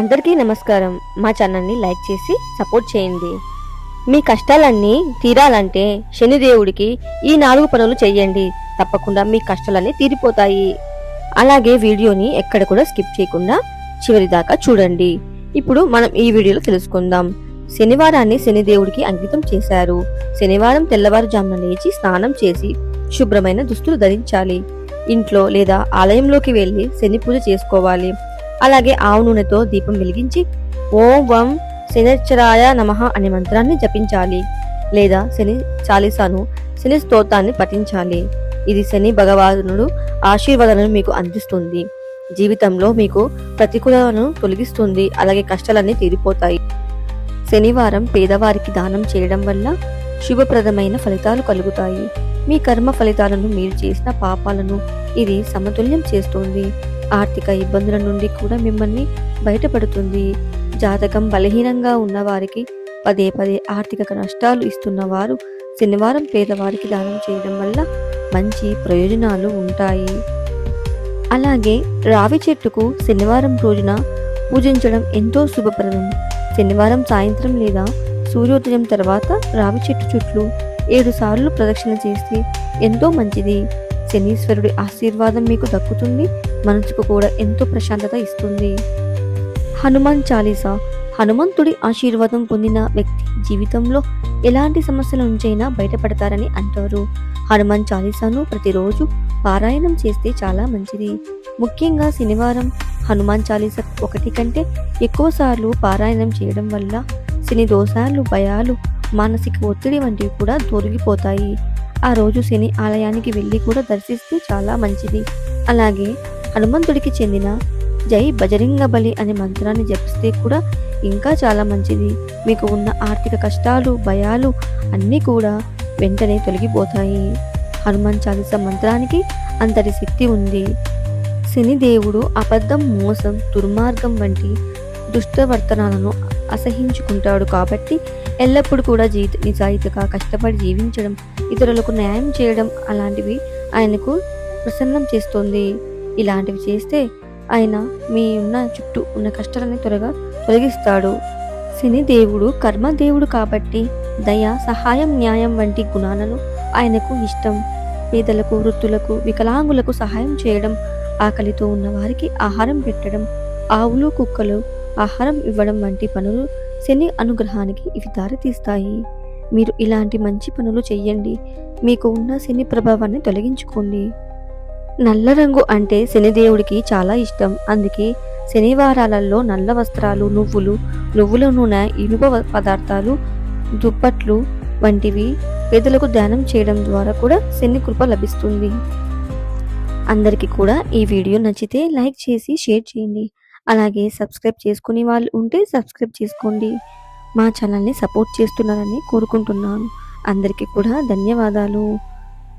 అందరికీ నమస్కారం. మా ఛానల్ని లైక్ చేసి సపోర్ట్ చేయండి. మీ కష్టాలన్నీ తీరాలంటే శనిదేవుడికి ఈ నాలుగు పనులు చేయండి తప్పకుండా మీ కష్టాలన్నీ తీరిపోతాయి. అలాగే వీడియోని ఎక్కడ కూడా స్కిప్ చేయకుండా చివరి దాకా చూడండి. ఇప్పుడు మనం ఈ వీడియోలో తెలుసుకుందాం. శనివారాన్ని శనిదేవుడికి అంకితం చేశారు. శనివారం తెల్లవారుజామున లేచి స్నానం చేసి శుభ్రమైన దుస్తులు ధరించాలి. ఇంట్లో లేదా ఆలయంలోకి వెళ్ళి శని పూజ చేసుకోవాలి. అలాగే ఆవు నూనెతో దీపం వెలిగించి ఓం వం శనిశ్చరాయ నమః అనే మంత్రాన్ని జపించాలి. లేదా శని చాలీసాను శని స్తోత్రాన్ని పఠించాలి. ఇది శని భగవానుడు ఆశీర్వాదాలను మీకు అందిస్తుంది. జీవితంలో మీకు ప్రతికూలను తొలగిస్తుంది. అలాగే కష్టాలన్నీ తీరిపోతాయి. శనివారం పేదవారికి దానం చేయడం వల్ల శుభప్రదమైన ఫలితాలు కలుగుతాయి. మీ కర్మ ఫలితాలను మీరు చేసిన పాపాలను ఇది సమతుల్యం చేస్తుంది. ఆర్థిక ఇబ్బందుల నుండి కూడా మిమ్మల్ని బయటపడుతుంది. జాతకం బలహీనంగా ఉన్న వారికి పదే పదే ఆర్థిక నష్టాలు ఇస్తున్న వారు శనివారం పేదవారికి దానం చేయడం వల్ల మంచి ప్రయోజనాలు ఉంటాయి. అలాగే రావి చెట్టుకు శనివారం రోజున పూజించడం ఎంతో శుభప్రదం. శనివారం సాయంత్రం లేదా సూర్యోదయం తర్వాత రావి చెట్టు చుట్లు ఏడు సార్లు ప్రదక్షిణ చేస్తే ఎంతో మంచిది. శనీశ్వరుడి ఆశీర్వాదం మీకు దక్కుతుంది. మనసుకు కూడా ఎంతో ప్రశాంతత ఇస్తుంది. హనుమాన్ చాలీసా హనుమంతుడి ఆశీర్వాదం పొందిన వ్యక్తి జీవితంలో ఎలాంటి సమస్యల నుంచైనా బయటపడతారని అంటారు. హనుమాన్ చాలీసాను ప్రతిరోజు పారాయణం చేస్తే చాలా మంచిది. ముఖ్యంగా శనివారం హనుమాన్ చాలీసా ఒకటి కంటే ఎక్కువసార్లు పారాయణం చేయడం వల్ల శని దోషాలు భయాలు మానసిక ఒత్తిడి వంటివి కూడా తొలగిపోతాయి. ఆ రోజు శని ఆలయానికి వెళ్ళి కూడా దర్శిస్తే చాలా మంచిది. అలాగే హనుమంతుడికి చెందిన జై బజరింగ బలి అనే మంత్రాన్ని జపిస్తే కూడా ఇంకా చాలా మంచిది. మీకు ఉన్న ఆర్థిక కష్టాలు భయాలు అన్నీ కూడా వెంటనే తొలగిపోతాయి. హనుమాన్ చాలీస మంత్రానికి అంతటి శక్తి ఉంది. శనిదేవుడు అబద్ధం మోసం దుర్మార్గం వంటి దుష్టవర్తనాలను అసహించుకుంటాడు కాబట్టి ఎల్లప్పుడూ కూడా జీవిత నిజాయితీగా కష్టపడి జీవించడం ఇతరులకు న్యాయం చేయడం అలాంటివి ఆయనకు ప్రసన్నం చేస్తుంది. ఇలాంటివి చేస్తే ఆయన మీ ఉన్న చుట్టూ ఉన్న కష్టాలని త్వరగా తొలగిస్తాడు. శని దేవుడు కర్మ దేవుడు కాబట్టి దయ సహాయం న్యాయం వంటి గుణాలను ఆయనకు ఇష్టం. పేదలకు వృత్తులకు వికలాంగులకు సహాయం చేయడం ఆకలితో ఉన్న వారికి ఆహారం పెట్టడం ఆవులు కుక్కలు ఆహారం ఇవ్వడం వంటి పనులు శని అనుగ్రహానికి ఇవి దారితీస్తాయి. మీరు ఇలాంటి మంచి పనులు చెయ్యండి. మీకు ఉన్న శని ప్రభావాన్ని తొలగించుకోండి. నల్ల రంగు అంటే శనిదేవుడికి చాలా ఇష్టం. అందుకే శనివారాలలో నల్ల వస్త్రాలు నువ్వులు నువ్వుల నూనె ఇనుప పదార్థాలు దుప్పట్లు వంటివి పేదలకు దానం చేయడం ద్వారా కూడా శని కృప లభిస్తుంది. అందరికీ కూడా ఈ వీడియో నచ్చితే లైక్ చేసి షేర్ చేయండి. అలాగే సబ్స్క్రైబ్ చేసుకునే వాళ్ళు ఉంటే సబ్స్క్రైబ్ చేసుకోండి. మా ఛానల్ని సపోర్ట్ చేస్తున్నారని కోరుకుంటున్నాను. అందరికీ కూడా ధన్యవాదాలు.